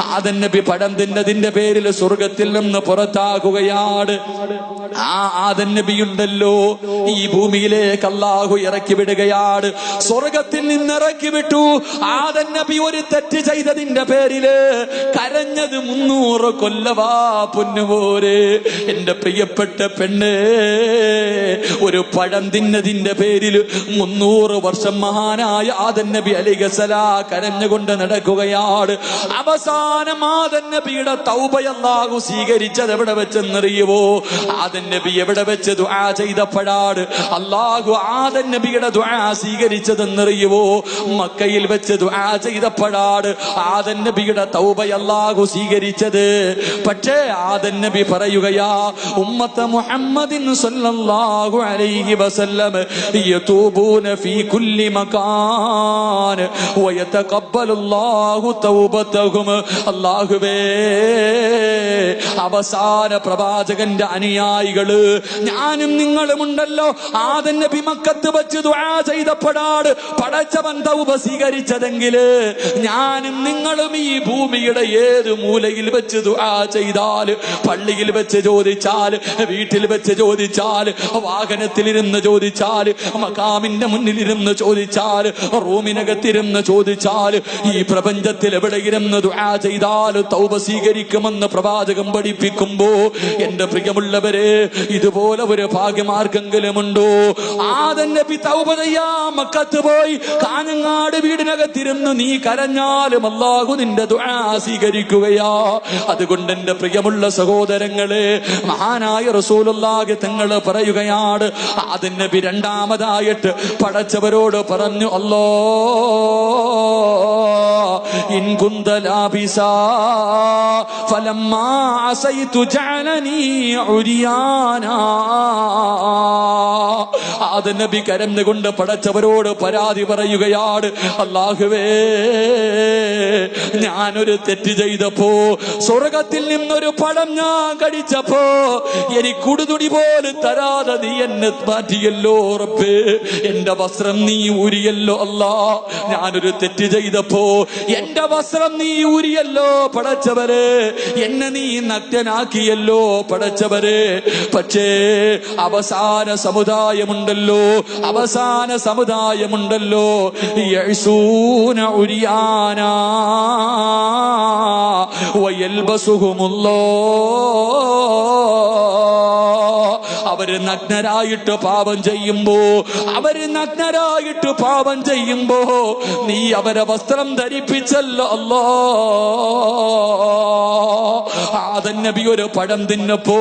ആദൻ നബി പഴം തിന്നതിന്റെ പേരിൽ സ്വർഗത്തിൽ നിന്ന് പുറത്താകുകയാണ്. ആ ആദൻ നബിയുണ്ടല്ലോ ഈ ഭൂമിയിലേക്ക് അല്ലാഹു ഇറക്കി വിടുകയാണ്. സ്വർഗത്തിൽ നിന്ന് ഇറക്കി വിട്ടു. ആദൻ നബി ഒരു തെറ്റ് ചെയ്തതിന്റെ പേരിൽ കരഞ്ഞത് മുന്നൂറ് കൊല്ലവാ പൊന്നുപോരെ എന്റെ പ്രിയപ്പെട്ട പെണ്ണ് ഒരു പഴം തിന്നതിന്റെ പേരിൽ മുന്നൂറ് വർഷം മഹാനായ ആദൻ നബി അലിഗസല കരഞ്ഞുകൊണ്ട് നടക്കുകയാണ്. അവസാനം ആദൻ നബിയുടെ തൗബയല്ലാഹു സ്വീകരിച്ചത് എവിടെ വെച്ചെന്നറിയുവോ? ആദൻ നബി എവിടെ വെച്ച് ദുആ ചെയ്തപ്പോഴാണ് അല്ലാഹു ആദൻ നബിയുടെ ദുആ സ്വീകരിച്ചതെന്നറിയുവോ? മക്കയിൽ വെച്ച് ദുആ ചെയ്തപ്പോഴാണ് ആദൻ നബിയുടെ തൗബയല്ലാഹു സ്വീകരിച്ചത്. പക്ഷേ ആദൻ നബി പറയുകയാ ഉമ്മത്ത് മുഹമ്മദിൻ സല്ലല്ലാഹു അലൈഹി വസല്ലം യതൂബൂന ഫീ കുല്ലി മകാൻ വയതഖബ്ബലുല്ലാഹു തൗബതഹും അല്ലാഹുവേ അവസാന പ്രവാചകന്റെ അനുയായികൾ ഞാനും നിങ്ങളും ഉണ്ടല്ലോ. ആദൻ നബി മക്കത്ത് വെച്ച് ദുആ ചെയ്തപ്പോഴാണ് പടച്ചവൻ തൗബ സ്വീകരിച്ചതെങ്കിൽ ഞാനും നിങ്ങളും ഈ ഭൂമിയുടെ ഏത് മൂലയിൽ വെച്ച് ദുആ ചെയ്താൽ പള്ളിയിൽ വെച്ച് ചോദിച്ചാൽ വീട്ടിൽ വെച്ച് ചോദിച്ചാൽ വാഹനത്തിലിരുന്ന് ചോദിച്ചാൽ മക്കാമിന്റെ മുന്നിലിരുന്ന് ചോദിച്ചാൽ റൂമിനകത്തിരുന്ന് ചോദിച്ചാൽ ഈ പ്രപഞ്ചത്തിൽ എവിടെയിരുന്ന് ദുആ ചെയ്താൽ തൗബ സ്വീകരിക്കുമെന്ന് പ്രവാചകം പഠിപ്പിക്കുമ്പോ എന്റെ പ്രിയമുള്ളവരെ ഇതുപോലെ ഒരു ഭാഗ്യമാർക്കെങ്കിലുമുണ്ടോ ആദൻ നബി തൗബ ചെയ്യാ മക്കത്ത് പോയി കാഞ്ഞങ്ങാട് വീടിനകത്തിരുന്ന് നീ കരഞ്ഞാലും അല്ലാഹു നിന്റെ ദുആ സ്വീകരിക്കുകയാ. അതുകൊണ്ട് എന്റെ പ്രിയമുള്ള സഹോദരങ്ങളെ മഹാനായ റസൂലുള്ളാഹി തങ്ങൾ പറയുകയാണ് ആദൻ നബി രണ്ടാമതായിട്ട് പടച്ചവരോട് പറഞ്ഞു അല്ലോ ഇൻ കുന്ത فلما عصيت ജഅലനി ഉരിയാനാ. ആദൻ നബി കരന്നുകൊണ്ട് പടച്ചവരോട് പരാതി പറയുകയാണ് അല്ലാഹുവേ ഞാനൊരു തെറ്റ് ചെയ്തപ്പോ സ്വർഗത്തിൽ നിന്നൊരു പടം ഞാൻ കടിച്ചപ്പോ എനിക്ക് കുടുതുടി പോലും തരാതെ നീ എന്നെ മാറ്റിയല്ലോ ഉറപ്പ് എന്റെ വസ്ത്രം നീ ഊരിയല്ലോ അല്ലാ. ഞാനൊരു തെറ്റ് ചെയ്തപ്പോ എന്റെ വസ്ത്രം നീ ഊരിയല്ലോ പടച്ചവരെ. എന്നെ നീ നഗ്നനാക്കിയല്ലോ പടച്ചവരെ. പക്ഷേ അവസാന സമുദായമുണ്ടല്ലോ. അവസാന സമുദായമുണ്ടല്ലോ. ഉരിയാന. വയൽബസുഹുമുല്ലോ. അവർ നഗ്നരായിട്ട് പാപം ചെയ്യുമ്പോ അവർ നഗ്നരായിട്ട് പാപം ചെയ്യുമ്പോ നീ അവരെ വസ്ത്രം ധരിപ്പിച്ചല്ലോ അല്ലോ. ആദൻ നബി ഒരു പഴം തിന്നപ്പോ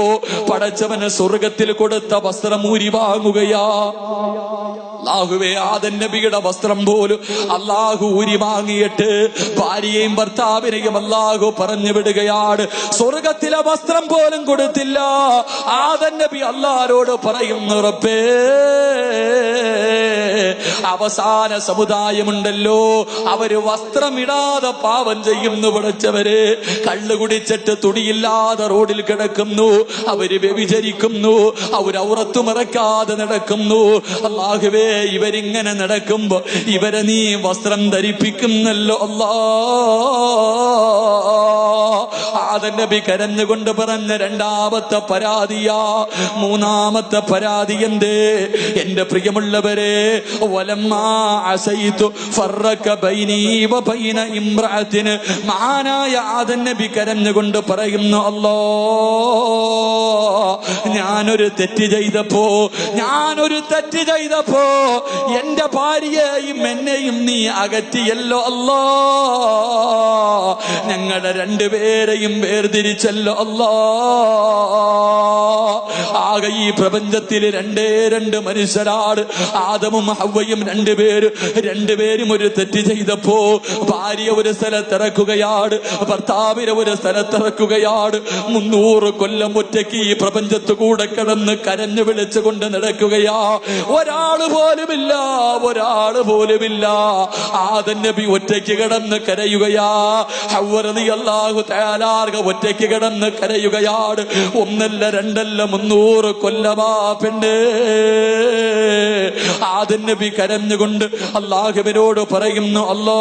പടച്ചവന് സ്വർഗത്തിൽ കൊടുത്ത വസ്ത്രം ഊരി വാങ്ങുകയാ. അള്ളാഹുവേ ആദൻ നബിയുടെ വസ്ത്രം പോലും അള്ളാഹു ഊരി വാങ്ങിയിട്ട് ഭാര്യയും ഭർത്താവിനെയും അള്ളാഹു പറഞ്ഞു വിടുകയാണ്. സ്വർഗത്തിലെ വസ്ത്രം പോലും കൊടുത്തില്ല. ആദൻ നബി അള്ളാരോട് പറയുന്നു റബ്ബേ അവസാന സമുദായമുണ്ടല്ലോ. അവർ വസ്ത്രമിടാതെ പാവം ചെയ്യുന്നു വിളച്ചവര് കള്ളു കുടിച്ചിട്ട് റോഡിൽ കിടക്കുന്നു. അവർ വ്യഭിചരിക്കുന്നു. അവരൗറത്തു മറക്കാതെ നടക്കുന്നു. അള്ളാഹുവേ ഇവരിങ്ങനെ നടക്കുമ്പോ ഇവരെ നീ വസ്ത്രം ധരിപ്പിക്കുന്നല്ലോ അല്ലാ. ആദൻ നബി കരഞ്ഞുകൊണ്ട് പറഞ്ഞ രണ്ടാമത്തെ പരാതിയാ. മൂന്നാമത്തെ പരാതി എന്തേ? എന്റെ പ്രിയമുള്ളവരെ മഹാനായ ആദൻ നബി കരഞ്ഞുകൊണ്ട് പറയുന്നു അല്ലോ ഞാനൊരു തെറ്റ് ചെയ്തപ്പോ ഞാനൊരു തെറ്റ് ചെയ്തപ്പോ എന്റെ ഭാര്യയെയും എന്നെയും നീ അകറ്റിയല്ലോ അല്ലോ. ഞങ്ങളുടെ രണ്ടുപേരെയും വേർതിരിച്ചല്ലോ അല്ലാ. ആകെ ഈ പ്രപഞ്ചത്തിൽ രണ്ടേ രണ്ട് മനുഷ്യരാണ്. ആദമും ഹവയും രണ്ടുപേര് രണ്ടുപേരും ഒരു തെറ്റ് ചെയ്തപ്പോ ഭാര്യ ഒരു സ്ഥലത്തിറക്കുകയാണ്. ഭർത്താവിനെ ഒരു സ്ഥലത്തിറക്കുകയാണ്. മുന്നൂറ് കൊല്ലം ഒറ്റയ്ക്ക് ഈ പ്രപഞ്ചത്തു കൂടെ കിടന്ന് കരഞ്ഞു വിളിച്ചുകൊണ്ട് നടക്കുകയാ. ഒരാൾ പോലുമില്ല ഒരാൾ പോലുമില്ല. ആദൻ നബി ഒറ്റയ്ക്ക് കിടന്ന് കരയുകയാ. ഹവ്വറതി അല്ലാഹു ആകെ ഒറ്റയ്ക്ക് കിടന്ന് കരയുകയാണ് ഒന്നല്ല രണ്ടല്ല മുന്നൂറ് കൊല്ലമാ പെണ്ണേ. ആദ്യം നബി കരഞ്ഞുകൊണ്ട് അള്ളാഹുവിനോട് പറയുന്നു അല്ലോ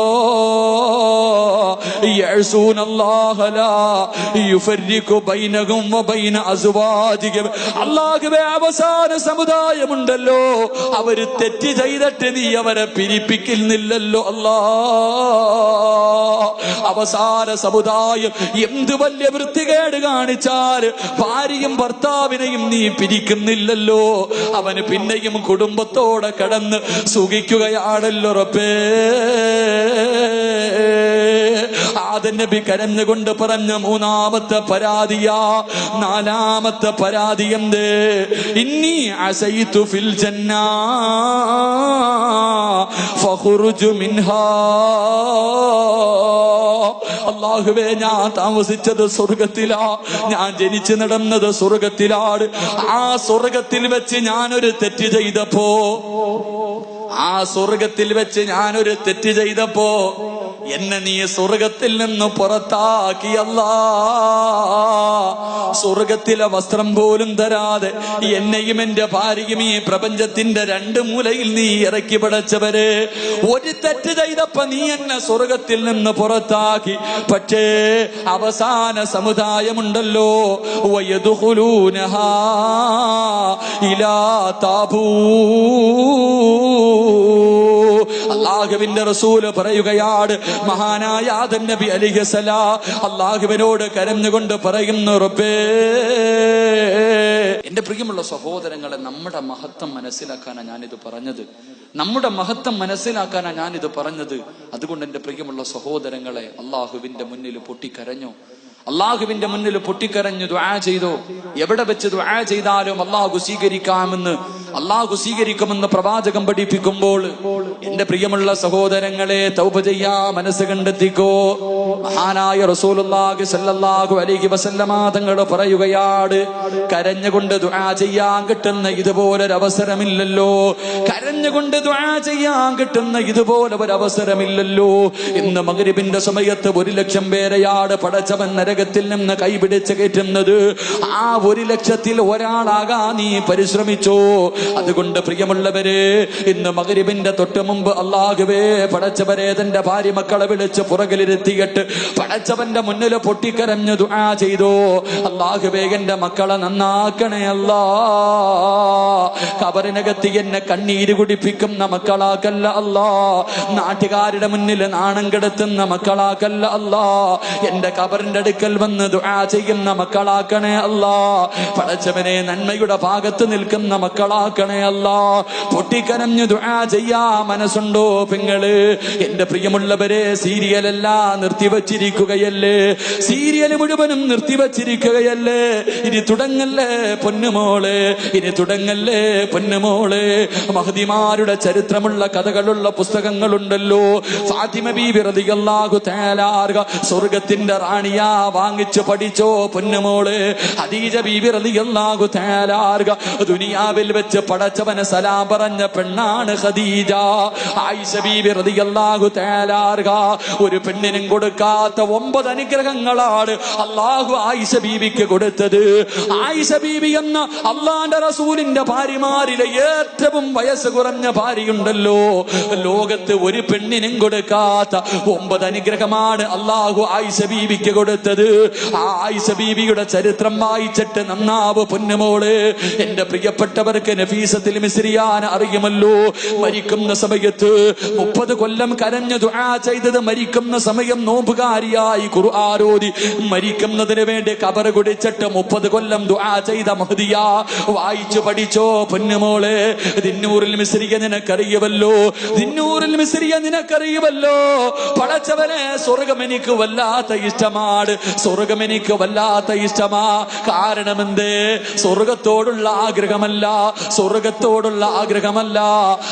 അവസാന സമുദായമുണ്ടല്ലോ. അവർ തെറ്റ് ചെയ്തിട്ട് നീ അവരെ പിരിപ്പിക്കുന്നില്ലല്ലോ അല്ലാ. അവസാന സമുദായം എന്തു വലിയ വൃത്തികേട് കാണിച്ചാൽ ഭാര്യയും ഭർത്താവിനെയും നീ പിരിക്കുന്നില്ലല്ലോ. അവന് പിന്നെയും കുടുംബത്തോടെ കടന്ന് സുഖിക്കുകയാണല്ലോ ആദൻ നബി കരഞ്ഞുകൊണ്ട് പറഞ്ഞ മൂന്നാമത്തെ പരാതിയാ നാലാമത്തെ പരാതി എന്ത്? ഇന്നി അസൈത്തു ഫിൽ മിൻഹാ. അള്ളാഹുവേ ഞാൻ താമസിച്ചത് സ്വർഗത്തിലാ. ഞാൻ ജനിച്ചു നടന്നത് സ്വർഗത്തിലാണ്. ആ സ്വർഗത്തിൽ വെച്ച് ഞാനൊരു തെറ്റ് ചെയ്തപ്പോ ആ സ്വർഗത്തിൽ വെച്ച് ഞാനൊരു തെറ്റ് ചെയ്തപ്പോ എന്നെ നീ സ്വർഗത്തിൽ നിന്ന് പുറത്താക്കിയല്ല സ്വർഗത്തിലെ വസ്ത്രം പോലും തരാതെ എന്നെയും എന്റെ ഭാര്യയും ഈ പ്രപഞ്ചത്തിന്റെ രണ്ട് മൂലയിൽ നീ ഇറക്കി പടച്ചവര്. ഒരു തെറ്റ് ചെയ്തപ്പ നീ എന്നെ സ്വർഗത്തിൽ നിന്ന് പുറത്താക്കി. പക്ഷേ അവസാന സമുദായമുണ്ടല്ലോ. ഇലാ താബൂ. അള്ളാഹുവിന്റെ റസൂൽ പറയുകയാണ് മഹാനായ ആദം നബി അലിഹസല അള്ളാഹുവിനോട് കരഞ്ഞുകൊണ്ട് പറയുന്നു റബ്ബേ എന്റെ പ്രിയമുള്ള സഹോദരങ്ങളെ നമ്മുടെ മഹത്വം മനസ്സിലാക്കാനാണ് ഞാനിത് പറഞ്ഞത്. നമ്മുടെ മഹത്വം മനസ്സിലാക്കാനാണ് ഞാനിത് പറഞ്ഞത്. അതുകൊണ്ട് എന്റെ പ്രിയമുള്ള സഹോദരങ്ങളെ അള്ളാഹുവിന്റെ മുന്നിൽ പൊട്ടിക്കരഞ്ഞു. അള്ളാഹുവിന്റെ മുന്നിൽ പൊട്ടിക്കരഞ്ഞു ദുആ ചെയ്തോ? എവിടെ വെച്ച് ദുആ ചെയ്താലും അള്ളാഹു സ്വീകരിക്കാമെന്ന് അള്ളാഹു സ്വീകരിക്കുമെന്ന് പ്രവാചകം പഠിപ്പിക്കുമ്പോൾ എന്റെ പ്രിയമുള്ള സഹോദരങ്ങളെ തൗപ ചെയ്യാ മനസ്സ് കണ്ടെത്തിക്കോ. മഹാനായ റസൂലുള്ളാഹി സല്ലല്ലാഹു അലൈഹി വസല്ലമ തങ്ങൾ പറയുകയാണ് കരഞ്ഞുകൊണ്ട് ദുആ ചെയ്യാൻ കിട്ടുന്ന ഇതുപോലൊരു അവസരമില്ലല്ലോ കരഞ്ഞുകൊണ്ട് ദുആ ചെയ്യാൻ കിട്ടുന്ന ഇതുപോലെ ഒരു അവസരമില്ലല്ലോ ഇന്ന് മഗ്രിബിന്റെ സമയത്ത് ഒരു ലക്ഷം പേരെയാണ് പടച്ചവൻ നരകത്തിൽ നിന്ന് കൈപിടിച്ച് കയറ്റുന്നത് ആ ഒരു ലക്ഷത്തിൽ ഒരാളാകാ നീ പരിശ്രമിച്ചോ? അതുകൊണ്ട് പ്രിയമുള്ളവരെ ഇന്ന് മഗ്രിബിന്റെ തൊട്ട് മുമ്പ് അള്ളാഹുവേ പടച്ചവരെ തന്റെ ഭാര്യ മക്കളെ വിളിച്ച് പുറകിലിരുത്തിയിട്ട് പടച്ചവന്റെ മുന്നിൽ പൊട്ടിക്കരഞ്ഞു ദുആ ചെയ്തു. അള്ളാഹു എന്റെ മക്കളെ നന്നാക്കണേ അല്ലാ. കബറിനകത്ത് എന്നെ കണ്ണീര് കുടിപ്പിക്കുന്ന മക്കളാക്കല്ല അല്ലാ. നാട്ടുകാരുടെ മുന്നിൽ നാണം കെടുത്തുന്ന മക്കളാക്കല്ല അല്ലാ. എന്റെ കബറിന്റെ അടുക്കൽ വന്ന് ദുആ ചെയ്യുന്ന മക്കളാക്കണേ അല്ലാ. പടച്ചവനെ നന്മയുടെ ഭാഗത്ത് നിൽക്കുന്ന മക്കളാക്കണേ അല്ലാ. പൊട്ടിക്കരഞ്ഞു ദുആ ചെയ്യാ മനസ്സുണ്ടോ പെങ്ങൾ? എന്റെ പ്രിയമുള്ളവരെ സീരിയലെല്ലാം നിർത്തിവച്ചിരിക്കുകയല്ലേ? സീരിയൽ മുഴുവനും നിർത്തിവച്ചിരിക്കുകയല്ലേ? ഇനി തുടങ്ങല്ലേ പൊന്നുമോളെ? ഇനി തുടങ്ങല്ലേ പൊന്നുമോളെ? മഹതിമാരുടെ ചരിത്രമുള്ള കഥകളുള്ള പുസ്തകങ്ങളുണ്ടല്ലോ. ഫാത്തിമ ബീബി തആലാർക സ്വർഗത്തിന്റെ റാണിയാ വാങ്ങിച്ചു പഠിച്ചോ പൊന്നുമോളെ? ഹദീജ ബീബി റളിയല്ലാഹു തആലാർക ദുനിയാവിൽ വെച്ച് പടച്ചവന് സലാം പറഞ്ഞ പെണ്ണാണ് ഖദീജ. ആയിഷ ബീബി തആലാർക ഒരു പെണ്ണിനും കൊടുക്കാത്ത ഒമ്പത് അനുഗ്രഹങ്ങളാണ് അള്ളാഹു ആയിഷ ബീവിക്ക് കൊടുത്തത്. ആയിഷ ബീവി എന്ന അള്ളാന്റെ റസൂലിന്റെ ഭാര്യമാരിലെ ഏറ്റവും വയസ്സ് കുറഞ്ഞ ഭാര്യയുണ്ടല്ലോ. ലോകത്ത് ഒരു പെണ്ണിനും കൊടുക്കാത്ത ഒമ്പത് അനുഗ്രഹമാണ് അള്ളാഹു ആയിഷ ബീവിക്ക് കൊടുത്തത്. ആ ആയിഷ ബീവിയുടെ ചരിത്രം വായിച്ചിട്ട് നന്നാവ് പൊന്നുമോൾ. എന്റെ പ്രിയപ്പെട്ടവർക്ക് നഫീസത്തിൽ മിസ്രിയാൻ അറിയുമല്ലോ മരിക്കുന്ന സമയത്ത് മുപ്പത് കൊല്ലം കരഞ്ഞു ദുആ ചെയ്തത് മരിക്കുന്ന സമയം നോമ്പുകാരിയായി ഖുർആാരോതി മരിക്കുന്നതിന് വേണ്ടി കബറ് കുടിച്ചിട്ട് മുപ്പത് കൊല്ലം ദുആ ചെയ്ത മഹദിയ. വായിച്ചു പഠിച്ചോ പൊന്നുമോളെ. ദിന്നൂറിൽ മിശ്രിക നിനക്കറിയുമല്ലോ ദിന്നൂറിൽ മിശ്രിക നിനക്കറിയുമല്ലോ പടച്ചവനെ സ്വർഗം എനിക്ക് വല്ലാത്ത ഇഷ്ടമാണ്. സ്വർഗം എനിക്ക് വല്ലാത്ത ഇഷ്ടമാ. കാരണമെന്തേ? സ്വർഗത്തോടുള്ള ആഗ്രഹമല്ല. സ്വർഗത്തോടുള്ള ആഗ്രഹമല്ല.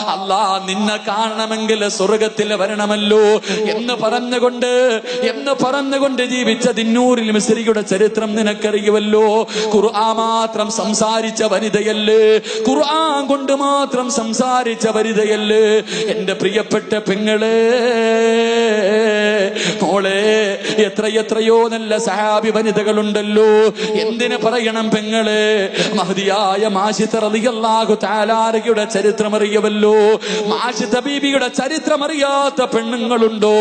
അല്ല നിന്നെ കാണണമെങ്കിൽ സ്വർഗത്തിൽ വരണമല്ലോ എന്ന് പറഞ്ഞുകൊണ്ട് എന്ന് പറഞ്ഞുകൊണ്ട് ജീവിച്ച ദിന്നൂരിൽ മിസ്രിയുടെ ചരിത്രം നിനക്കറിയുമല്ലോ. ഖുർആൻ മാത്രം സംസാരിച്ച വനിതയല്ലേ? ഖുർആൻ കൊണ്ട് മാത്രം സംസാരിച്ച വനിതയല്ലേ? എന്റെ പ്രിയപ്പെട്ട പെങ്ങളെ മോളെ എത്രയെത്രയോ നല്ല സഹാബി വനിതകളുണ്ടല്ലോ. എന്തിന് പറയണം പെങ്ങളെ? മഹതിയായ മാഷിത്ത റളിയല്ലാഹു താലാരയുടെ ചരിത്രം അറിയവല്ലോ മാഷിത്ത ബീബിയുടെ ചരിത്രം അറിയാത്ത പെണ്ണുങ്ങളുണ്ടോ?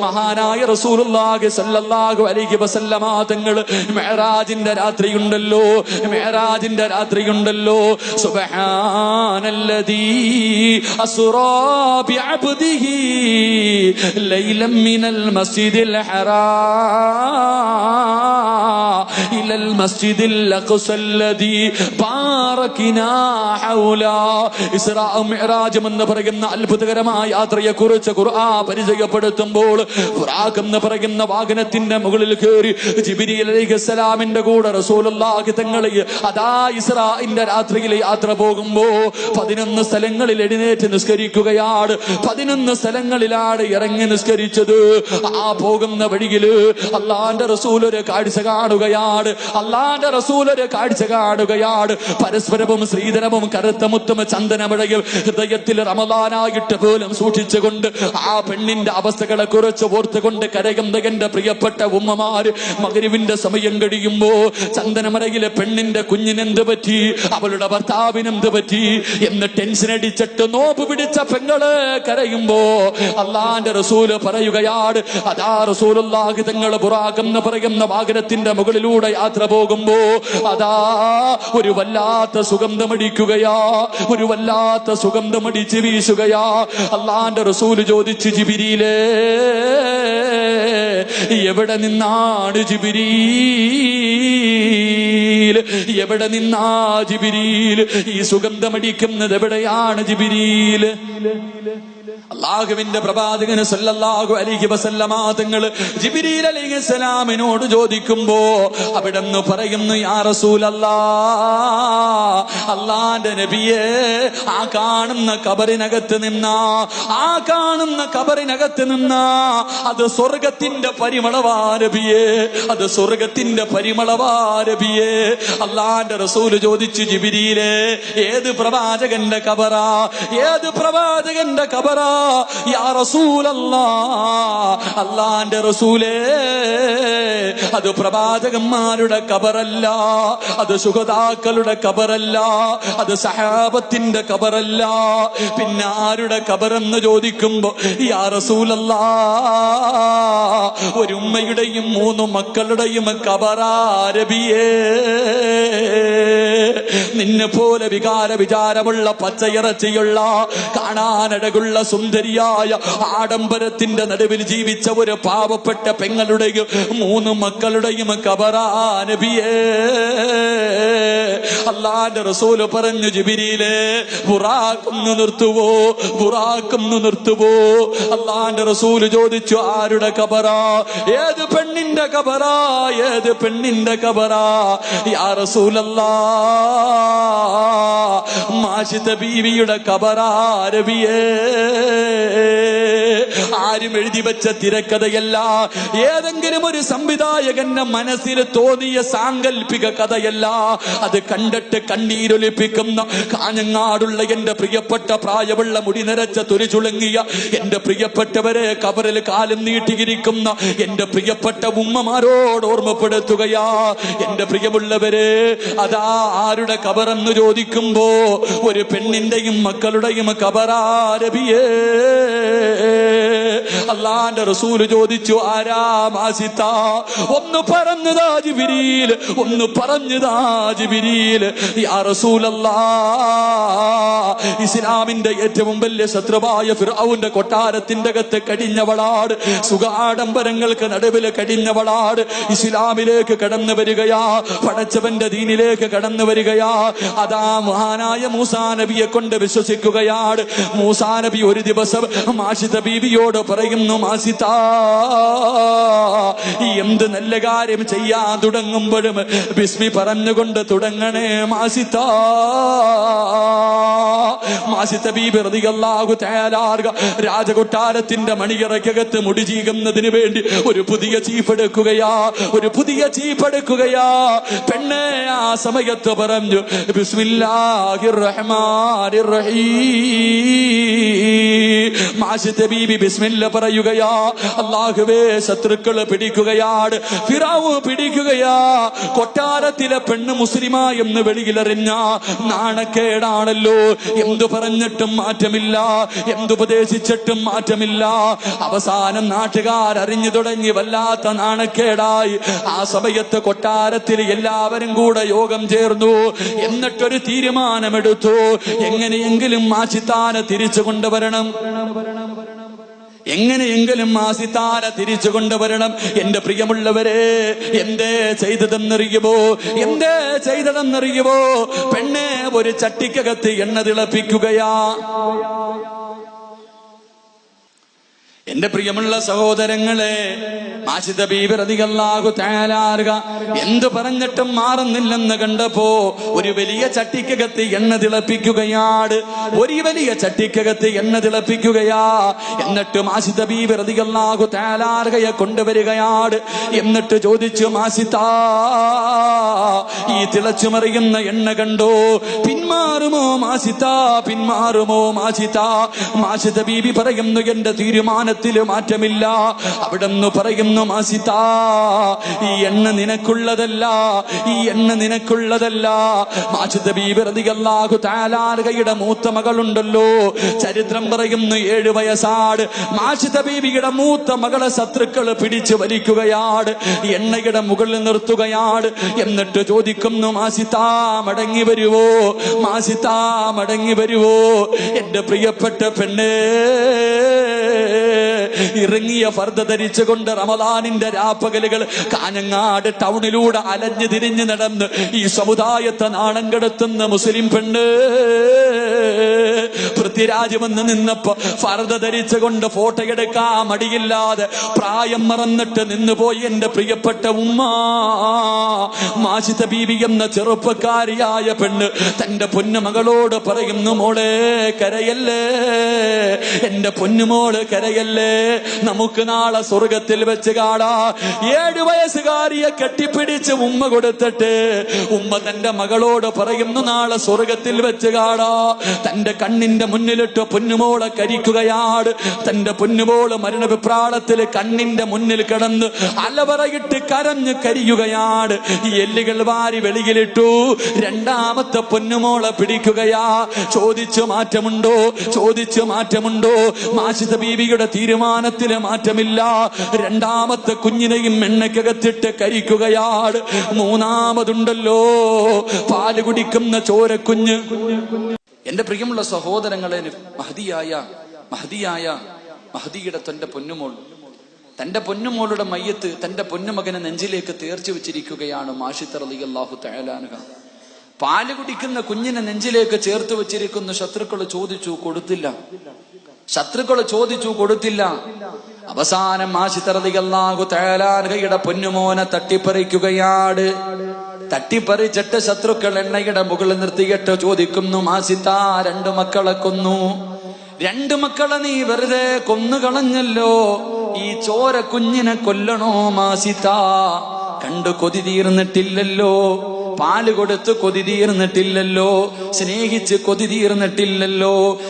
മഹാനായ റസൂലുള്ളാഹി സല്ലല്ലാഹു അലൈഹി വസല്ലമ മെഹറാജിന്റെ രാത്രിയുണ്ടല്ലോ മെഹറാജിന്റെ രാത്രിയുണ്ടല്ലോ. സുബ്ഹാനല്ലദീ അസ്റാ ബിഅബ്ദിഹി ലൈലം മിനൽ മസ്ജിദിൽ ഹറാം. ഇലൽ മസ്ജിദിൽ അഖ്സ അല്ലദീ ഹൗല. ഇസ്റാ മിഹ്റാജ് എന്ന് പറയുന്ന അത്ഭുതകരമായ യാത്രയെക്കുറിച്ച് ഖുർആൻ പരിചയപ്പെടുത്തുമ്പോൾ എന്ന് പറയുന്ന വാഹനത്തിന്റെ മുകളിൽ കയറി ജിബ്രീൽ അലൈഹിസ്സലാമിന്റെ കൂടെ റസൂലുള്ളാഹി തങ്ങളെ അതാ ഇസ്രാഇന്റെ രാത്രിയിൽ യാത്ര പോകുമ്പോ പതിനൊന്ന് സ്ഥലങ്ങളിൽ എഴുന്നേറ്റ് നിസ്കരിക്കുകയാണ്. പതിനൊന്ന് സ്ഥലങ്ങളിലാണ് ഇറങ്ങി നിസ്കരിച്ചത്. ആ പോകുന്ന വഴിയിൽ അള്ളാന്റെ റസൂൽ ഒരു കാഴ്ച കാണുകയാണ്. അള്ളാന്റെ റസൂൽ ഒരു കാഴ്ച കാണുകയാണ്. പരസ്പരവും ശ്രീധരവും കറുത്ത മുത്തും ചന്ദനമഴയും ഹൃദയത്തിൽ റമദാനായിട്ട് പോലും സൂക്ഷിച്ചുകൊണ്ട് ആ പെണ്ണിന്റെ അവസ്ഥകളെ കുറിച്ച് ഓർത്തുകൊണ്ട് കരയുന്ന എന്റെ പ്രിയപ്പെട്ട ഉമ്മമാര് മകരുവിന്റെ സമയം കഴിയുമ്പോ ചന്ദനമറയിലെ പെണ്ണിന്റെ കുഞ്ഞിനെന്ത് പറ്റി? അവളുടെ ഭർത്താവിനെന്ത് പറ്റി? എന്ന് ടെൻഷൻ അടിച്ചിട്ട് നോപ്പ് പിടിച്ച പെങ്ങൾ കരയുമ്പോ അള്ളാന്റെ റസൂൽ പറയുകയാണ് അതാ റസൂലുള്ളാഹി തങ്ങൾ പുറാകെന്ന് പറയുന്ന വാഹനത്തിന്റെ മുകളിലൂടെ യാത്ര പോകുമ്പോ അതാ ഒരു വല്ലാത്ത സുഗന്ധമടിക്കുകയാ ഒരു വല്ലാത്ത സുഗന്ധമടിച്ച് വീശുകയാ. അള്ളാന്റെ റസൂൽ ചോദിച്ചു ജിബിരിയിലേ എവിടെ നിന്നാണ് ജിബിരീൽ? എവിടെ നിന്നാ ജിബിരിയിൽ ഈ സുഗന്ധമടിക്കുന്നത് എവിടെയാണ് ജിബിരീൽ? അള്ളാഹുവിന്റെ പ്രവാചകന് സല്ലല്ലാഹു അലൈഹി വസല്ലമ തങ്ങൾ ജിബ്രീൽ അലൈഹിസ്സലാമിനോട് ചോദിക്കുമ്പോ അവിടെന്ന് പറയുന്നു യാ റസൂലല്ലാ അള്ളാന്റെ നബിയെ ആ കാണുന്ന കബറിനകത്ത് നിന്ന ആ കാണുന്ന കബറിനകത്ത് നിന്ന അത് സ്വർഗത്തിന്റെ പരിമളവാരബിയെ അത് സ്വർഗത്തിന്റെ പരിമളവാരബിയെ അള്ളാന്റെ റസൂൽ ചോദിച്ചു ജിബിരിയിലെ ഏത് പ്രവാചകന്റെ കബറാ ഏത് പ്രവാചകന്റെ കബറാ അള്ളാന്റെ റസൂലേ അത് പ്രവാചകന്മാരുടെ കബറല്ല അത് സുഹതാക്കളുടെ കബറല്ല അത് സഹാബത്തിന്റെ കബറല്ല. പിന്നെ ആരുടെ കബറെന്ന് ചോദിക്കുമ്പോ യാ റസൂലല്ല ഒരു ഉമ്മയുടെയും മൂന്ന് മക്കളുടെയും കബറാരബിയേ നിന്നെ പോലെ വികാര വിചാരമുള്ള പച്ചയിറച്ചിയുള്ള കാണാനഴകുള്ള സുന്ദരിയായ ആഡംബരത്തിന്റെ നടുവിൽ ജീവിച്ച ഒരു പാവപ്പെട്ട പെങ്ങളുടെയും മൂന്ന് മക്കളുടെയും കബറാനബിയേ അള്ളാന്റെ റസൂൽ പറഞ്ഞു ജിബിരിയിലെ ബുറാക്കൊന്ന് നിർത്തുവോ? ബുറാക്കൊന്ന് നിർത്തുവോ? അള്ളാന്റെ റസൂൽ ചോദിച്ചു ആരുടെ കബറാ ഏത് പെണ്ണിന്റെ കബറാ ഏത് പെണ്ണിന്റെ കബറാ യാ റസൂലല്ലാ മാഷിത ബീവിയുടെ കബറാരബിയേ ആരും എഴുതി വെച്ച തിരക്കഥയല്ല ഏതെങ്കിലും ഒരു സംവിധായകന്റെ മനസ്സിൽ തോന്നിയ സാങ്കല്പിക കഥയല്ല അത് കണ്ടിട്ട് കണ്ണീരൊലിപ്പിക്കുന്ന കാഞ്ഞങ്ങാടുള്ള എന്റെ പ്രിയപ്പെട്ട പ്രായമുള്ള മുടി നിറച്ച തുരിചുളുങ്ങിയ എന്റെ പ്രിയപ്പെട്ടവരെ കവറിൽ കാലം നീട്ടിയിരിക്കുന്ന എന്റെ പ്രിയപ്പെട്ട ഉമ്മമാരോട് ഓർമ്മപ്പെടുത്തുകയാ. എന്റെ പ്രിയമുള്ളവരെ അതാ ആരുടെ കബറെന്ന് ചോദിക്കുമ്പോ ഒരു പെണ്ണിന്റെയും മക്കളുടെയും കബറാരബിയേ അള്ളാന്റെ റസൂൽ ചോദിച്ചു ആരാ മാസിത്ത? ഒന്ന് പറഞ്ഞതാ ജിബിരിയിൽ ഒന്ന് പറഞ്ഞതാ ജിബിരിയിൽ ഇസ്ലാമിന്റെ ഏറ്റവും വലിയ ശത്രുവായ ഫിർഔന്റെ കൊട്ടാരത്തിന്റെ അകത്ത് കടിഞ്ഞവളാട് സുഖാഡംബരങ്ങൾക്ക് നടുവിൽ കടിഞ്ഞവളാട് ഇസ്ലാമിലേക്ക് കടന്നു വരികയാ പടച്ചവന്റെ ദീനിലേക്ക് കടന്നു വരികയാ. അതാ മഹാനായ മൂസാ നബിയെ കൊണ്ട് വിശ്വസിക്കുകയാണ് മൂസാ നബി ഒരു ദിവസം മാഷിത ബീവിയോട് മാസിത എന്ത് നല്ല കാര്യം ചെയ്യാൻ തുടങ്ങുമ്പോഴും ബിസ്മി പറഞ്ഞുകൊണ്ട് തുടങ്ങണേ മാസിത. മാസിത്ത ബീബി റളിയല്ലാഹു തആല അൻഹ രാജകൊട്ടാരത്തിന്റെ മണിയറക്കകത്ത് മുടി ചീകുന്നതിന് വേണ്ടി ഒരു പുതിയ ചീഫ് എടുക്കുകയാ ഒരു പുതിയ ചീഫ് എടുക്കുകയാ. പെണ്ണെ ആ സമയത്ത് പറഞ്ഞു ബിസ്മില്ലാഹിർ റഹ്മാനിർ റഹീം. മാസിത്ത ബീബി ബിസ്മില്ല പറയുകയാ അള്ളാഹുവേ ശത്രുക്കൾ പിടിക്കുകയാണ് ഫിറാവ് പിടിക്കുകയാ. കൊട്ടാരത്തിലെ പെണ്ണ് മുസ്ലിമ എന്ന് വെളിയിലെറിഞ്ഞ നാണക്കേടാണല്ലോ. എന്തു പറഞ്ഞിട്ടും മാറ്റമില്ല. എന്തുപദേശിച്ചിട്ടും മാറ്റമില്ല. അവസാനം നാട്ടുകാർ അറിഞ്ഞു തുടങ്ങി വല്ലാത്ത നാണക്കേടായി. ആ സമയത്ത് കൊട്ടാരത്തിൽ എല്ലാവരും കൂടെ യോഗം ചേർന്നു. എന്നിട്ടൊരു തീരുമാനമെടുത്തു. എങ്ങനെയെങ്കിലും മാച്ചിത്താനെ തിരിച്ചു കൊണ്ടുവരണം. എങ്ങനെയെങ്കിലും ആ സിതാര തിരിച്ചു കൊണ്ടുവരണം. എന്റെ പ്രിയമുള്ളവരെ എന്തേ ചെയ്തതെന്നറിയുമോ? എന്തേ ചെയ്തതെന്നറിയുമോ? പെണ്ണെ ഒരു ചട്ടിക്കകത്ത് എണ്ണ തിളപ്പിക്കുകയാ. എന്റെ പ്രിയമുള്ള സഹോദരങ്ങളെ മാഷിദ ബീബിറതികല്ലാഹു തയ്യാറാറുക എന്തു പറഞ്ഞിട്ടും മാറുന്നില്ലെന്ന് കണ്ടപ്പോ ഒരു വലിയ ചട്ടിക്കകത്ത് എണ്ണ തിളപ്പിക്കുകയാണ് ഒരു വലിയ ചട്ടിക്കകത്ത് എണ്ണ തിളപ്പിക്കുകയാ. എന്നിട്ട് മാഷിദ ബീബിറതികല്ലാഹു തയ്യാറാറുകയെ കൊണ്ടുവരികയാണ് എന്നിട്ട് ചോദിച്ചു മാസിത്താ ഈ തിളച്ചു തിളച്ചുമറിയുന്ന എണ്ണ കണ്ടോ? പിന്മാറുമോ മാസിത? പിന്മാറുമോ മാസിത? മാസിത ബീബി പറയുന്നു എന്റെ തീരുമാനത്തിൽ മാറ്റമില്ല. അവിടെന്ന് പറയുന്നു മാസിത ഈ എണ്ണ നിനക്കുള്ളതല്ല ഈ എണ്ണ നിനക്കുള്ളതല്ല. മാസിത ബീബി റതികല്ലാഹു താലാർകയുടെ മൂത്ത മകളുണ്ടല്ലോ. ചരിത്രം പറയുന്നു ഏഴ് വയസ്സാട് മാഷിത ബീബിയുടെ മൂത്ത മകളെ ശത്രുക്കൾ പിടിച്ചു വലിക്കുകയാണ്. എണ്ണയുടെ മുകളിൽ നിർത്തുകയാണ്. എന്നിട്ട് ചോദിക്കുന്നു മാസിത്താ മടങ്ങി വരുവോ? മാസിതാ മടങ്ങി വരുവോ? എന്റെ പ്രിയപ്പെട്ട പെണ്ണേ ഇറങ്ങിയ ഫർദ ധരിച്ചുകൊണ്ട് റമദാനിന്റെ രാപ്പകലുകൾ കാഞ്ഞങ്ങാട് ടൗണിലൂടെ അലഞ്ഞു തിരിഞ്ഞു നടന്ന് ഈ സമുദായത്തെ നാണം കെടുത്തുന്ന മുസ്ലിം പെണ്ണ് പൃഥ്വിരാജ് വന്ന് നിന്നപ്പോ ഫർദ ധരിച്ചുകൊണ്ട് ഫോട്ടോ എടുക്കാൻ മടിയില്ലാതെ പ്രായം മറന്നിട്ട് നിന്നുപോയി എന്റെ പ്രിയപ്പെട്ട ഉമ്മ. ബീവി എന്ന ചെറുപ്പക്കാരിയായ പെണ്ണ് തന്റെ പൊന്നുമകളോട് പറയുന്നു മോളെ കരയല്ലേ? എന്റെ പൊന്നുമോൾ കരയല്ലേ? നമുക്ക് നാളെ സ്വർഗത്തിൽ വെച്ച് കാണാ. ഏഴു വയസ്സുകാരിയെ കെട്ടിപ്പിടിച്ച് ഉമ്മ കൊടുത്തിട്ട് ഉമ്മ തന്റെ മകളോട് പറയുന്നു നാളെ സ്വർഗത്തിൽ വെച്ച് കാണാ. തന്റെ കണ്ണിന്റെ മുന്നിലിട്ട് പൊന്നുമോളെ കരിക്കുകയാണ്. തന്റെ പൊന്നുമോൾ മരണവിപ്രാളത്തിൽ കണ്ണിന്റെ മുന്നിൽ കിടന്ന് അലവറയിട്ട് കരഞ്ഞ് കരിയുകയാണ്. എല്ലുകൾ വാരി വെളിയിലിട്ടു. രണ്ടാമത്തെ പൊന്നുമോളെ പിടിക്കുകയാ. ചോദിച്ചു മാറ്റമുണ്ടോ? ചോദിച്ചു മാറ്റമുണ്ടോ? മാഷിത ബീവിയുടെ തീരുമാനത്തിന് മാറ്റമില്ല. രണ്ടാമത്തെ കുഞ്ഞിനെയും എണ്ണയ്ക്കകത്തിട്ട് കരിക്കുകയാണ് മൂന്നാമതുണ്ടല്ലോ പാൽ കുടിക്കുന്ന ചോരക്കുഞ്ഞ്. എന്റെ പ്രിയമുള്ള സഹോദരങ്ങളെ മഹതിയായ മഹതിയായ മഹതിയുടെ തന്റെ പൊന്നുമോൾ. തന്റെ പൊന്നുമോളുടെ മയ്യത്ത് തന്റെ പൊന്നുമകനെ നെഞ്ചിലേക്ക് തീർച്ചു വെച്ചിരിക്കുകയാണ് മാഷിത്തർ അലി അള്ളാഹു തയാലാനുക പാൽ കുടിക്കുന്ന കുഞ്ഞിനെ നെഞ്ചിലേക്ക് ചേർത്ത് വെച്ചിരിക്കുന്ന ശത്രുക്കൾ ചോദിച്ചു കൊടുത്തില്ല. ശത്രുക്കൾ ചോദിച്ചു കൊടുത്തില്ല. അവസാനം ആശിത്തറതികല്ലാഹു തേലാൻകയുടെ പൊന്നുമോനെ തട്ടിപ്പറിക്കുകയാണ് തട്ടിപ്പറിച്ചിട്ട് ശത്രുക്കൾ എണ്ണയുടെ മുകളിൽ നിർത്തിയിട്ട് ചോദിക്കുന്നു മാസിത്ത രണ്ടു മക്കളെ കൊന്നു. രണ്ടു മക്കളെ നീ വെറുതെ കൊന്നുകളഞ്ഞല്ലോ ഈ ചോര കുഞ്ഞിനെ കൊല്ലണോ മാസിത്ത കണ്ടു കൊതി തീർന്നിട്ടില്ലല്ലോ. പാൽ കൊടുത്ത് കൊതി തീർന്നിട്ടില്ലല്ലോ. സ്നേഹിച്ച് കൊതി തീർന്നിട്ടില്ലല്ലോ.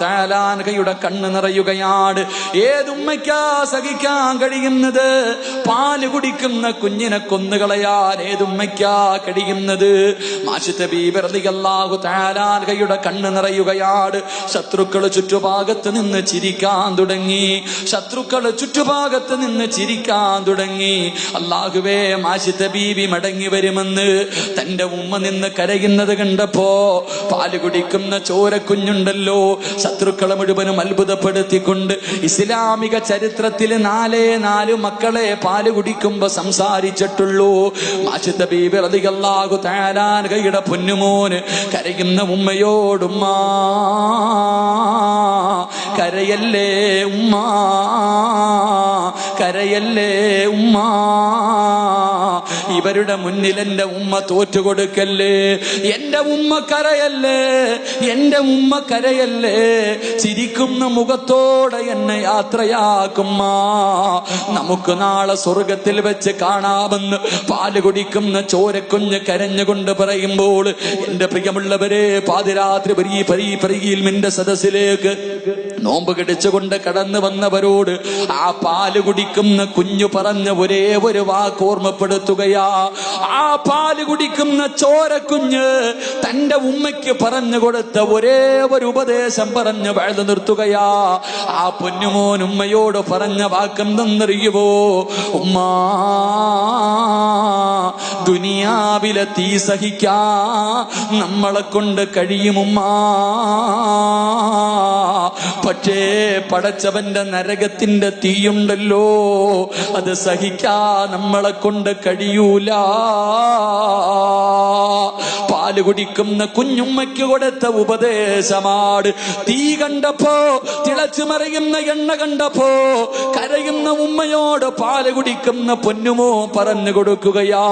താലാൻകയുടെ കണ്ണ് നിറയുകയാണ്. ഏതുമ്മയ്ക്കാ സഹിക്കാൻ കഴിയുന്നത്? പാൽ കുടിക്കുന്ന കുഞ്ഞിനെ കൊന്നുകളയാൻ ഏതുമ്മയ്ക്കാ കഴിയുന്നത്? ബീബിറതികല്ലാകു താലാൻകയുടെ കണ്ണ് നിറയുകയാണ്. ശത്രുക്കൾ ചുറ്റുഭാഗത്ത് നിന്ന് ചിരിക്കാൻ തുടങ്ങി. ശത്രുക്കൾ ചുറ്റുഭാഗത്ത് നിന്ന് ചിരിക്കാൻ തുടങ്ങി. അല്ലാഹുവേ മാഷിത ബീബി മടങ്ങി വരുമെന്ന് തന്റെ ഉമ്മ നിന്ന് കരയുന്നത് കണ്ടപ്പോ പാൽ കുടിക്കുന്ന ചോരക്കുഞ്ഞുണ്ടല്ലോ. ശത്രുക്കളെ മുഴുവനും അത്ഭുതപ്പെടുത്തിക്കൊണ്ട് ഇസ്ലാമിക ചരിത്രത്തിൽ നാലേ നാല് മക്കളെ പാൽ കുടിക്കുമ്പോ സംസാരിച്ചിട്ടുള്ളൂ. മാഷിത്ത ബീബി താരാൻ കൈയുടെ പൊന്നുമോന് കരയുന്ന ഉമ്മയോടുമ്മ കരയല്ലേ ഉമ്മ കരയല്ലേ ഉമ്മ? ഇവരുടെ മുന്നിൽ എന്റെ ഉമ്മ തോറ്റുകൊടുക്കല്ലേ? എന്റെ ഉമ്മ കരയല്ലേ? എന്റെ ഉമ്മ കരയല്ലേ? ചിരിക്കുന്ന മുഖത്തോടെ എന്നെ യാത്രയാക്കുമ്മ. നമുക്ക് നാളെ സ്വർഗത്തിൽ വെച്ച് കാണാമെന്ന് പാൽ കുടിക്കുന്ന ചോരക്കുഞ്ഞ് കരഞ്ഞുകൊണ്ട് പറയുമ്പോൾ എന്റെ പ്രിയമുള്ളവരെ പാതിരാത്രി പരീ പരീ പരിയിൽ നിന്റെ സദസ്സിലേക്ക് നോമ്പ് കടിച്ചുകൊണ്ട് കടന്നു വന്നവരോട് ആ പാൽ കുടിക്കുന്ന കുഞ്ഞു പറഞ്ഞ ഒരേ ഒരു വാക്ക് ഓർമ്മപ്പെടുത്തുകയാ. ആ പാൽ കുടിക്കുന്ന ചോരക്കുഞ്ഞ് തന്റെ ഉമ്മയ്ക്ക് പറഞ്ഞു കൊടുത്ത ഒരേ ഒരു ഉപദേശം പറഞ്ഞ് വഴുതു നിർത്തുകയാ. ആ പൊന്നുമോൻ ഉമ്മയോട് പറഞ്ഞ വാക്കം തന്നറിയുവോ ഉമ്മാ ദുനിയാവിലെ തീ സഹിക്കാ. നമ്മളെ കൊണ്ട് കഴിയുമുമ്മാ പക്ഷേ പടച്ചവന്റെ നരകത്തിന്റെ തീയുണ്ടല്ലോ. അത് സഹിക്കാ നമ്മളെ കൊണ്ട് കഴിയൂല. പാൽ കുടിക്കുന്ന കുഞ്ഞുമ്മയ്ക്ക് കൊടുത്ത ഉപദേശമാണ് തീ കണ്ടപ്പോ തിളച്ചു മറിയുന്ന എണ്ണ കണ്ടപ്പോ കരയുന്ന ഉമ്മയോട് പാൽ കുടിക്കുന്ന പൊന്നുമോ പറഞ്ഞു കൊടുക്കുകയാ.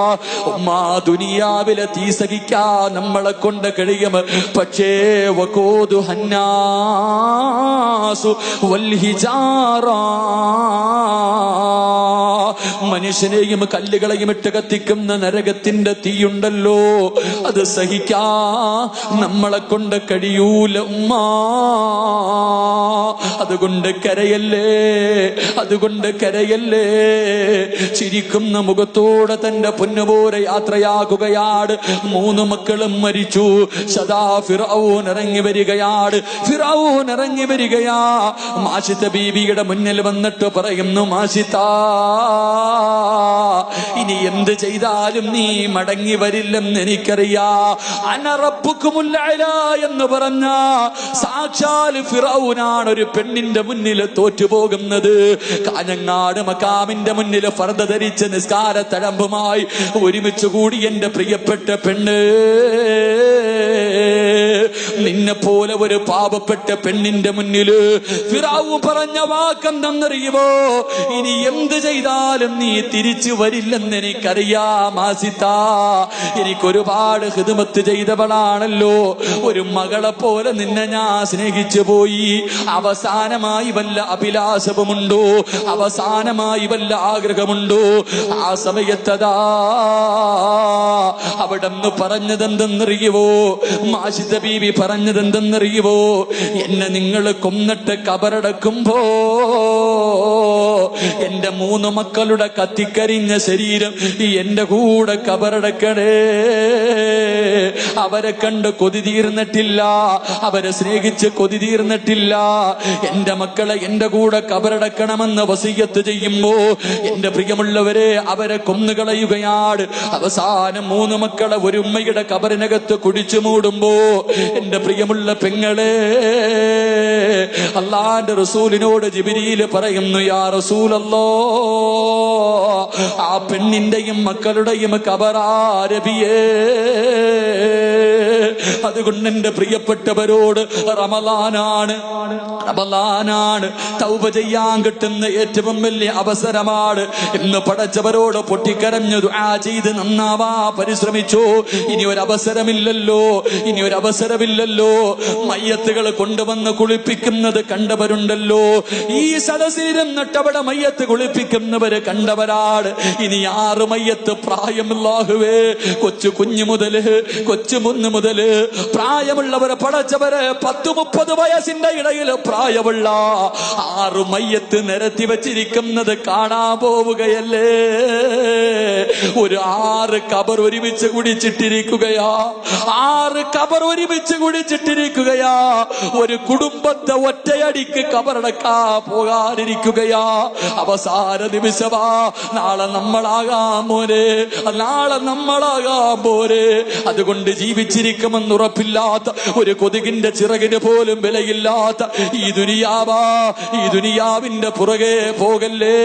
ഉമ്മ ദുനിയാവിലെ തീ സഹിക്കാ നമ്മളെ കൊണ്ട് കഴിയും പക്ഷേ വകോതു ഹന്നാസു മനുഷ്യനെയും കല്ലുകളെയും ഇട്ട് കത്തിക്കുന്ന നരകത്തിന്റെ തീയുണ്ടല്ലോ. അത് സഹിക്കാ. നമ്മളെ കൊണ്ട് കഴിയൂല അതുകൊണ്ട് കരയല്ലേ? അതുകൊണ്ട് കരയല്ലേ? ചിരിക്കുന്ന മുഖത്തോടെ തന്റെ പൊന്നുപോലെ യാത്രയാകുകയാണ് മൂന്ന് മക്കളും മരിച്ചു. സദാ ഫിറൌൻ ഇറങ്ങി വരികയാണ് ഫിറൌൻ ഇറങ്ങി വരികയാ. മാഷിത്ത ബീവിയുടെ മുന്നിൽ വന്നിട്ട് പറയുന്നു മാഷിത്ത ഇനി എന്ത് ചെയ്താലും നീ മടങ്ങി വരില്ലെന്ന് എനിക്കറിയാ. അനറപ്പുക്കുമുല്ല എന്ന് പറഞ്ഞ സാക്ഷാൽ ഫിറൌനാണ് ഒരു പെണ്ണിന്റെ മുന്നിൽ തോറ്റുപോകുന്നത്. കാഞ്ഞങ്ങാട് മക്കാമിന്റെ മുന്നിൽ ഫർദ ധരിച്ച് നിസ്കാര തഴമ്പുമായി ഒരുമിച്ച് കൂടി എന്റെ പ്രിയപ്പെട്ട പെണ്ണ്. നിന്നെ പോലെ ഒരു പാപപ്പെട്ട പെണ്ണിന്റെ മുന്നിൽ ഫിറാവു പറഞ്ഞ വാക്കെന്തെന്നറിയുമോ ഇനി എന്ത് ചെയ്താലും നീ തിരിച്ചു വരില്ലെന്ന് എനിക്കറിയാം ആസിത്ത എനിക്കൊരുപാട് ഹിതുമത്ത് ചെയ്തവളാണല്ലോ. ഒരു മകളെ പോലെ നിന്നെ ഞാൻ സ്നേഹിച്ചു പോയി. അവസാനമായി വല്ല അഭിലാഷവുമുണ്ടോ? അവസാനമായി വല്ല ആഗ്രഹമുണ്ടോ? ആ സമയത്തതാ അവിടെ നിന്ന് പറഞ്ഞതെന്തെന്നറിയുവോ? മാഷിത ബീവി പറഞ്ഞതെന്തെന്നറിയുവോ? എന്നെ നിങ്ങൾ കൊന്നിട്ട് കബറടക്കുമ്പോ എന്റെ മൂന്ന് മക്കളുടെ കത്തിക്കരിഞ്ഞ ശരീരം ഈ എന്റെ കൂടെ കബറടക്കണേ. അവരെ കണ്ട് കൊതി തീർന്നിട്ടില്ല. അവരെ സ്നേഹിച്ച് കൊതി തീർന്നിട്ടില്ല. എന്റെ മക്കളെ എന്റെ കൂടെ കബറടക്കണമെന്ന് വസീയത്ത് ചെയ്യുമ്പോ എന്റെ പ്രിയമുള്ളവരെ അവരെ കൊന്നുകളയുകയാണ് അവസാനം മൂന്ന് മക്കളെ ഒരു ഉമ്മയുടെ കബറിനകത്ത് കുടിച്ചു മൂടുമ്പോ എന്റെ പ്രിയമുള്ള പെങ്ങളെ അള്ളാന്റെ റസൂലിനോട് ജിബിരിയിൽ പറയുന്നു യാ റസൂലല്ലോ ആ പെണ്ണിന്റെയും മക്കളുടെയും കബറാരബിയേ അതുകൊണ്ട് എന്റെ പ്രിയപ്പെട്ടവരോട് റമലാനാണ് റമലാനാണ് തൗബ ചെയ്യാൻ കിട്ടുന്ന ഏറ്റവും വലിയ അവസരമാണ്. ഇന്ന് പടച്ചവരോട് പൊട്ടിക്കരഞ്ഞു ആ ചെയ്ത് നന്നാവാ. പരിശ്രമിച്ചു. ഇനി ഒരു അവസരമില്ലല്ലോ ഇനി ഒരു അവസരമില്ലല്ലോ മയ്യത്തുകൾ കൊണ്ടുവന്ന് കുളിപ്പിക്കുന്നത് കണ്ടവരുണ്ടല്ലോ. ഈ സദസ്സിരുന്നിട്ട് അവിടെ മയ്യത്ത് കുളിപ്പിക്കുന്നവര് കണ്ടവരാണ്. ഇനി ആറ് മയ്യത്ത് പ്രായമില്ലാഹുവേ കൊച്ചു കുഞ്ഞു മുതൽ കൊച്ചു മുന്ന് മുതൽ പ്രായമുള്ളവരെ പടച്ചവര് പത്ത് മുപ്പത് വയസ്സിന്റെ ഇടയിൽ പ്രായമുള്ള ആറു മയ്യത്ത് നിരത്തി വെച്ചിരിക്കുന്നത് കാണാൻ പോവുകയല്ലേ? ഒരു ആറ് കബർ ഒരുമിച്ച് കുടിച്ചിട്ടിരിക്കുകയാ. ആറ് കബർ ഒരുമിച്ച് കുടിച്ചിട്ടിരിക്കുകയാ. ഒരു കുടുംബത്തെ ഒറ്റയടിക്ക് കബറടക്കാ പോകാതിരിക്കുകയാ. അവസാന നിമിഷമാ. നാളെ നമ്മളാകാം പോരെ. നാളെ നമ്മളാകാം പോരെ. അതുകൊണ്ട് ജീവിച്ചിരിക്കുമെന്ന് ഉറപ്പില്ലാത്ത ഒരു കൊതുകിന്റെ ചിറകിന് പോലും വിലയില്ലാത്ത ഈ ദുനിയാവാ ഈ ദുനിയാവിന്റെ പുറകെ പോകല്ലേ?